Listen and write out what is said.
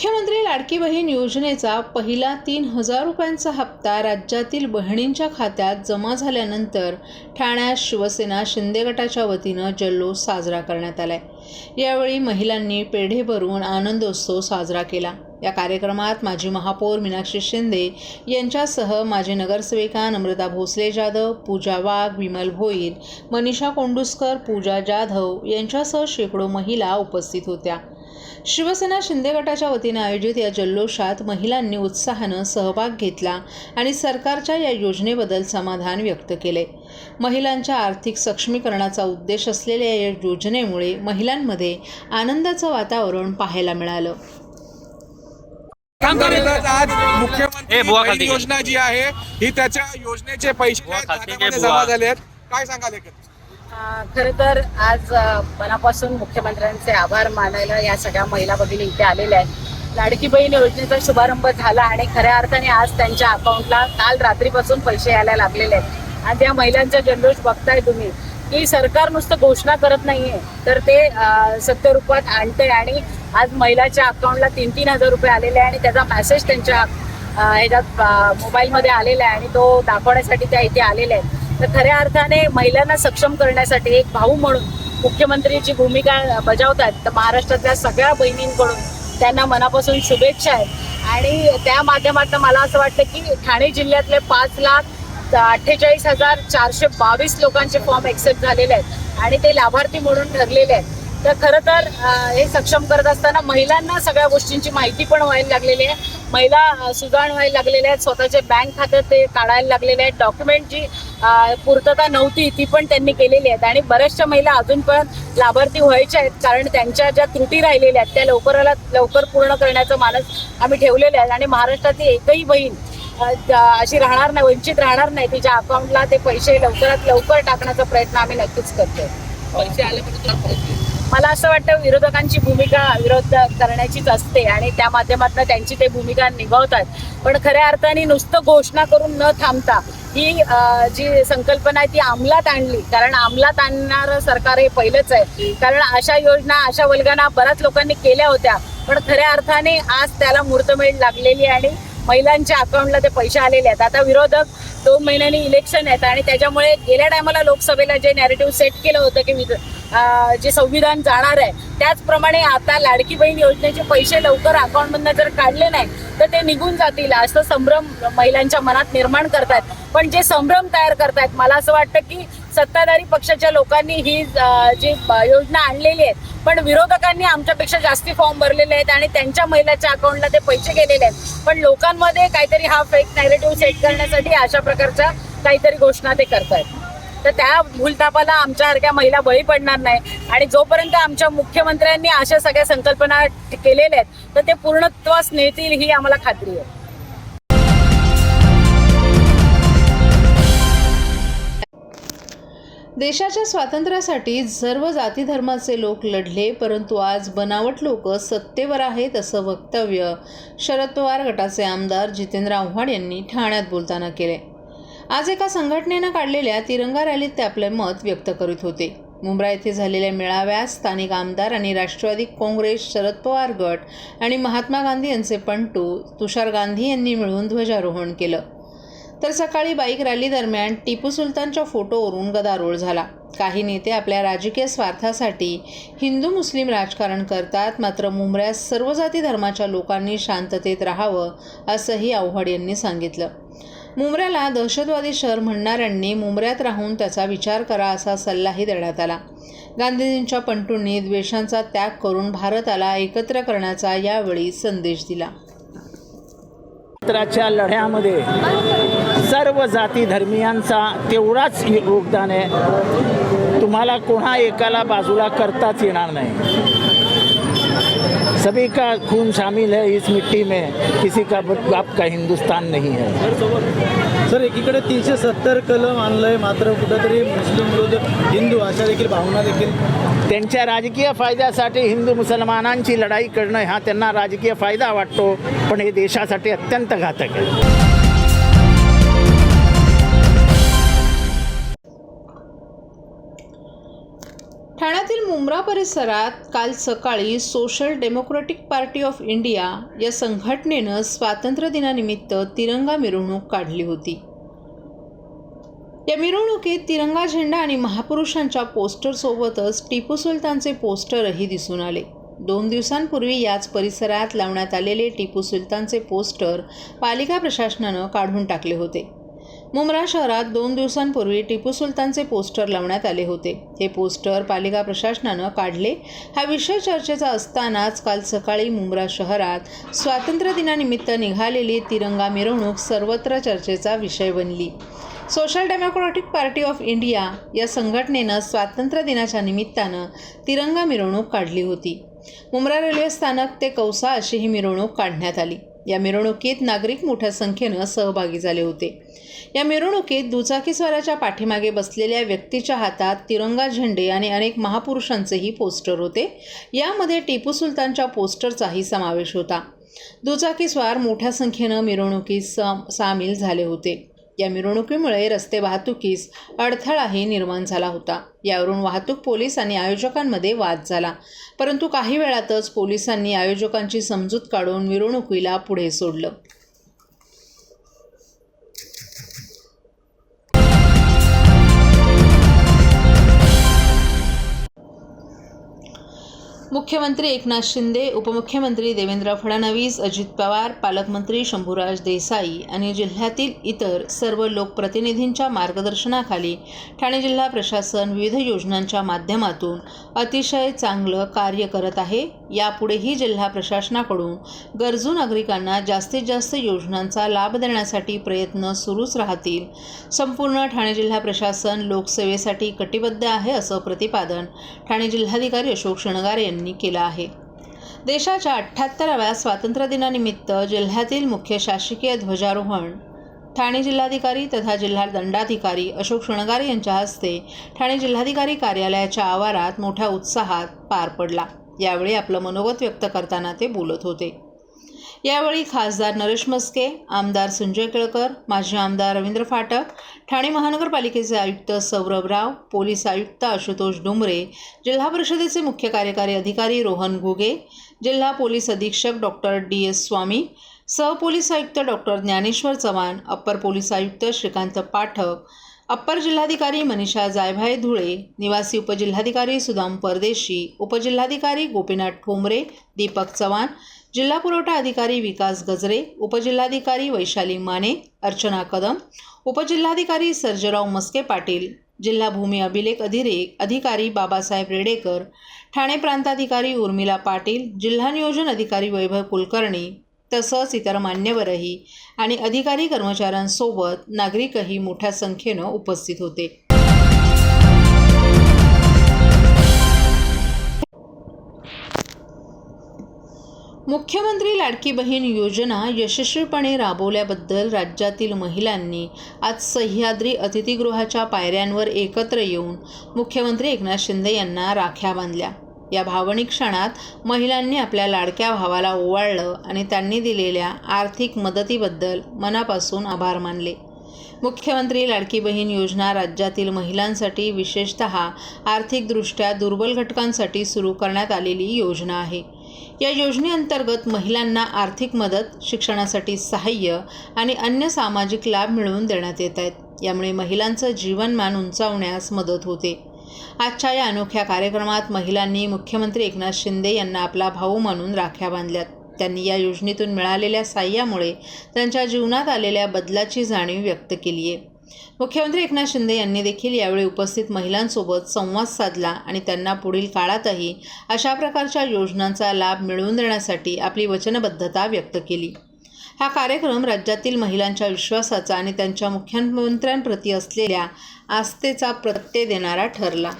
मुख्यमंत्री लाडकी बहीण योजनेचा पहिला तीन हजार रुपयांचा हप्ता राज्यातील बहिणींच्या खात्यात जमा झाल्यानंतर ठाण्यात शिवसेना शिंदे गटाच्या वतीनं जल्लोष साजरा करण्यात आलाय. यावेळी महिलांनी पेढे भरून आनंदोत्सव साजरा केला. या कार्यक्रमात माजी महापौर मीनाक्षी शिंदे यांच्यासह माजी नगरसेविका नम्रता भोसले जाधव पूजा वाघ विमल भोईर मनीषा कोंडुस्कर पूजा जाधव यांच्यासह शेकडो महिला उपस्थित होत्या. शिवसेना शिंदे गटाच्या वतीनं आयोजित या जल्लोषात महिलांनी उत्साहानं सहभाग घेतला आणि सरकारच्या या योजनेबद्दल समाधान व्यक्त केले महिलांच्या आर्थिक सक्षमीकरणाचा उद्देश असलेल्या या योजनेमुळे महिलांमध्ये आनंदाचं वातावरण पाहायला मिळालं आज मुख्यमंत्री. योजना जी आहे ही त्याच्या योजनेचे पैसे. जमा झाले आहेत काय सांगाल? खर तर आज मनापासून मुख्यमंत्र्यांचे आभार मानायला या सगळ्या महिला भगिनी इथे आलेल्या आहेत. लाडकी बहीण योजनेचा शुभारंभ झाला आणि खऱ्या अर्थाने आज त्यांच्या अकाउंटला काल रात्रीपासून पैसे यायला लागलेले आहेत. आणि त्या महिलांचा जल्लोष बघताय तुम्ही. की सरकार नुसतं घोषणा करत नाहीये तर ते सत्यरूपात सत्य रूपात आणते आणि आज महिलाच्या अकाउंटला तीन तीन हजार रुपये आलेले आहे आणि त्याचा मेसेज त्यांच्या ह्याच्यात मोबाईलमध्ये आलेला आहे आणि तो दाखवण्यासाठी त्या इथे आलेल्या आहेत. तर खऱ्या अर्थाने महिलांना सक्षम करण्यासाठी एक भाऊ म्हणून मुख्यमंत्रीची भूमिका बजावतात. तर महाराष्ट्रातल्या सगळ्या बहिणींकडून त्यांना मनापासून शुभेच्छा आहेत. आणि त्या माध्यमातून मला असं वाटतं की ठाणे जिल्ह्यातले पाच लाख अठ्ठेचाळीस हजार चारशे बावीस लोकांचे फॉर्म एक्सेप्ट झालेले आहेत. आणि ते लाभार्थी म्हणून ठरलेले आहेत. तर खरं तर हे सक्षम करत असताना महिलांना सगळ्या गोष्टींची माहिती पण व्हायला लागलेली आहे. महिला सुजाण व्हायला लागलेल्या आहेत. स्वतःचे बँक खातं ते काढायला लागलेले आहेत. डॉक्युमेंट जी पूर्तता नव्हती ती पण त्यांनी केलेली आहेत. आणि बऱ्याचशा महिला अजून पण लाभार्थी व्हायच्या आहेत. कारण त्यांच्या ज्या त्रुटी राहिलेल्या आहेत त्या लवकराला लवकर पूर्ण करण्याचं मानस आम्ही ठेवलेले आहेत आणि महाराष्ट्रातली एकही बहीण अशी राहणार नाही वंचित राहणार नाही. तिच्या अकाउंटला ते पैसे लवकरात लवकर टाकण्याचा प्रयत्न आम्ही नक्कीच करतो पैसे आले मला असं वाटतं विरोधकांची भूमिका विरोध करण्याचीच असते आणि त्या माध्यमातून त्यांची ते भूमिका निभावतात. पण खऱ्या अर्थाने नुसतं घोषणा करून न थांबता ही जी संकल्पना आहे ती अंमलात आणली. कारण अंमलात आणणारं सरकार हे पहिलंच आहे. कारण अशा योजना अशा वल्गना बऱ्याच लोकांनी केल्या होत्या. पण खऱ्या अर्थाने आज त्याला मुहूर्तमेढ लागलेली आणि महिलांच्या अकाउंटला ते पैसे आलेले आहेत. आता विरोधक दोन महिन्यांनी इलेक्शन आहेत आणि त्याच्यामुळे गेल्या टायमाला लोकसभेला जे नॅरेटिव्ह सेट केलं होतं की जे संविधान जाणार आहे त्याचप्रमाणे आता लाडकी बहीण योजनेचे पैसे लवकर अकाउंटमधनं जर काढले नाही तर ते निघून जातील. असं संभ्रम महिलांच्या मनात निर्माण करतायत. पण जे संभ्रम तयार करतायत मला असं वाटतं की सत्ताधारी पक्षाच्या लोकांनी ही जी योजना आणलेली आहे पण विरोधकांनी आमच्यापेक्षा जास्ती फॉर्म भरलेले आहेत आणि त्यांच्या महिलाच्या अकाउंटला ते पैसे गेलेले आहेत. पण लोकांमध्ये काहीतरी हा फेक नॅरेटिव्ह सेट करण्यासाठी अशा प्रकारच्या काहीतरी घोषणा ते करतायत. तर त्या भूलतापाला आमच्यासारख्या महिला बळी पडणार नाही. आणि जोपर्यंत आमच्या मुख्यमंत्र्यांनी अशा सगळ्या संकल्पना केलेल्या आहेत तर ते पूर्णत्वास नेतील ही आम्हाला खात्री आहे. देशाच्या स्वातंत्र्यासाठी सर्व जाती धर्माचे लोक लढले परंतु आज बनावट लोक सत्तेवर आहेत असं वक्तव्य शरद पवार गटाचे आमदार जितेंद्र आव्हाड यांनी ठाण्यात बोलताना केले आज एका संघटनेनं काढलेल्या तिरंगा रॅलीत ते आपले मत व्यक्त करीत होते. मुंब्रा येथे झालेल्या मेळाव्यात स्थानिक आमदार आणि राष्ट्रवादी काँग्रेस शरद पवार गट आणि महात्मा गांधी यांचे पंटू तुषार गांधी यांनी मिळून ध्वजारोहण केलं. तर सकाळी बाईक रॅली दरम्यान टिपू सुलतानच्या फोटोवरून गदारोळ झाला. काही नेते आपल्या राजकीय स्वार्थासाठी हिंदू मुस्लिम राजकारण करतात मात्र मुंबऱ्यात सर्व जाती धर्माच्या लोकांनी शांततेत राहावं असंही आव्हाड यांनी सांगितलं. मुंबऱ्याला दहशतवादी शहर म्हणणाऱ्यांनी मुंबऱ्यात राहून त्याचा विचार करा असा सल्लाही देण्यात आला. गांधीजींच्या पंटूंनी द्वेषांचा त्याग करून भारताला एकत्र करण्याचा यावेळी संदेश दिला. स्वातंत्र्याच्या लढ्यामध्ये सर्व जाती धर्मियांचा तेवढाच योगदान आहे. तुम्हाला कोणा एकाला बाजूला करताच येणार नाही. सभी का खून शामिल है इस मिट्टी में। किसी का बाप का हिंदुस्तान नहीं है। सर एकीकडे तीनशे सत्तर कलम आणलंय मात्र कुठंतरी मुस्लिम विरोध हिंदू अशा देखील भावना देखील. त्यांच्या राजकीय फायद्यासाठी हिंदू मुसलमानांची लढाई करणं हा त्यांना राजकीय फायदा वाटतो पण हे देशासाठी अत्यंत घातक आहे. ठाण्यातील परिसरात काल सकाळी social democratic party of India या संघटनेनं स्वातंत्र्य दिनानिमित्त तिरंगा मिरवणूक काढली होती. या मिरवणुकीत तिरंगा झेंडा आणि महापुरुषांच्या पोस्टरसोबतच टिपू सुलतानचे पोस्टरही दिसून आले. दोन दिवसांपूर्वी याच परिसरात लावण्यात आलेले टिपू सुलतानचे पोस्टर पालिका प्रशासनानं काढून टाकले होते. मुंब्रा शहरात दोन दिवसांपूर्वी टिपू सुलतानचे पोस्टर लावण्यात आले होते. हे पोस्टर पालिका प्रशासनानं काढले. हा विषय चर्चेचा असतानाच काल सकाळी मुंब्रा शहरात स्वातंत्र्य दिनानिमित्त निघालेली तिरंगा मिरवणूक सर्वत्र चर्चेचा विषय बनली. Social democratic party of India या संघटनेनं स्वातंत्र्य दिनाच्या निमित्तानं तिरंगा मिरवणूक काढली होती. मुंब्रा रेल्वे स्थानक ते कौसा अशी ही मिरवणूक काढण्यात आली. या मिरवणुकीत नागरिक मोठ्या संख्येनं सहभागी झाले होते. या मिरवणुकीत दुचाकीस्वाराच्या पाठीमागे बसलेल्या व्यक्तीच्या हातात तिरंगा झेंडे आणि अनेक महापुरुषांचेही पोस्टर होते. यामध्ये टिपू सुलतानच्या पोस्टरचाही समावेश होता. दुचाकीस्वार मोठ्या संख्येनं मिरवणुकीत सम सामील झाले होते. या मिरवणुकीमुळे रस्ते वाहतुकीस अडथळाही निर्माण झाला होता. यावरून वाहतूक पोलीस आणि आयोजकांमध्ये वाद झाला. परंतु काही वेळातच पोलिसांनी आयोजकांची समजूत काढून मिरवणुकीला पुढे सोडलं. मुख्यमंत्री एकनाथ शिंदे उपमुख्यमंत्री देवेंद्र फडणवीस अजित पवार पालकमंत्री शंभूराज देसाई आणि जिल्ह्यातील इतर सर्व लोकप्रतिनिधींच्या मार्गदर्शनाखाली ठाणे जिल्हा प्रशासन विविध योजनांच्या माध्यमातून अतिशय चांगलं कार्य करत आहे. यापुढेही जिल्हा प्रशासनाकडून गरजू नागरिकांना जास्तीत जास्त योजनांचा लाभ देण्यासाठी प्रयत्न सुरूच राहतील. संपूर्ण ठाणे जिल्हा प्रशासन लोकसेवेसाठी कटिबद्ध आहे असं प्रतिपादन ठाणे जिल्हाधिकारी अशोक शणगार यांनी केलं आहे. देशाच्या अठ्ठ्याहत्तराव्या स्वातंत्र्यदिनानिमित्त जिल्ह्यातील मुख्य शासकीय ध्वजारोहण ठाणे जिल्हाधिकारी तथा जिल्हा दंडाधिकारी अशोक शृणगारे यांच्या हस्ते ठाणे जिल्हाधिकारी कार्यालयाच्या आवारात मोठ्या उत्साहात पार पडला. यावेळी आपलं मनोगत व्यक्त करताना ते बोलत होते. यावेळी खासदार नरेश मस्के आमदार संजय केळकर माजी आमदार रवींद्र फाटक ठाणे महानगरपालिकेचे आयुक्त सौरभ राव पोलीस आयुक्त आशुतोष डुमरे जिल्हा परिषदेचे मुख्य कार्यकारी अधिकारी रोहन घुगे जिल्हा पोलीस अधीक्षक डॉक्टर डी एस स्वामी सहपोलीस आयुक्त doctor Dnyaneshwar Chavan upper police आयुक्त श्रीकांत पाठक अप्पर जिल्हाधिकारी मनीषा जायभाई धुळे निवासी उपजिल्हाधिकारी सुदाम परदेशी उपजिल्हाधिकारी गोपीनाथ ठोंबरे दीपक चव्हाण जिल्हा पुरवठा अधिकारी विकास गजरे उपजिल्हाधिकारी वैशाली माने अर्चना कदम उपजिल्हाधिकारी सर्जराव मस्के पाटील जिल्हा भूमी अभिलेख अधिरेख अधिकारी बाबासाहेब रेडेकर ठाणे प्रांताधिकारी उर्मिला पाटील जिल्हा नियोजन अधिकारी वैभव कुलकर्णी तसंच इतर मान्यवरही आणि अधिकारी कर्मचाऱ्यांसोबत नागरिकही मोठ्या संख्येनं उपस्थित होते. मुख्यमंत्री लाडकी बहीण योजना यशस्वीपणे राबवल्याबद्दल राज्यातील महिलांनी आज सह्याद्री अतिथीगृहाच्या पायऱ्यांवर एकत्र येऊन मुख्यमंत्री एकनाथ शिंदे यांना राख्या बांधल्या. या भावनिक क्षणात महिलांनी आपल्या लाडक्या भावाला ओवाळलं आणि त्यांनी दिलेल्या आर्थिक मदतीबद्दल मनापासून आभार मानले. मुख्यमंत्री लाडकी बहीण योजना राज्यातील महिलांसाठी विशेषत आर्थिकदृष्ट्या दुर्बल घटकांसाठी सुरू करण्यात आलेली योजना आहे. या योजनेअंतर्गत महिलांना आर्थिक मदत शिक्षणासाठी सहाय्य आणि अन्य सामाजिक लाभ मिळवून देण्यात येत आहेत. यामुळे महिलांचं जीवनमान उंचावण्यास मदत होते. आजच्या या अनोख्या कार्यक्रमात महिलांनी मुख्यमंत्री एकनाथ शिंदे यांना आपला भाऊ मानून राख्या बांधल्यात. त्यांनी या योजनेतून मिळालेल्या साह्यामुळे त्यांच्या जीवनात आलेल्या बदलाची जाणीव व्यक्त केली आहे मुख्यमंत्री एकनाथ शिंदे यांनी देखील यावेळी उपस्थित महिलांसोबत संवाद साधला आणि त्यांना पुढील काळातही अशा प्रकारच्या योजनांचा लाभ मिळवून देण्यासाठी आपली वचनबद्धता व्यक्त केली. हा कार्यक्रम राज्यातील महिलांच्या विश्वासाचा आणि त्यांच्या मुख्यमंत्र्यांप्रती असलेल्या आस्थेचा प्रत्यय देणारा ठरला.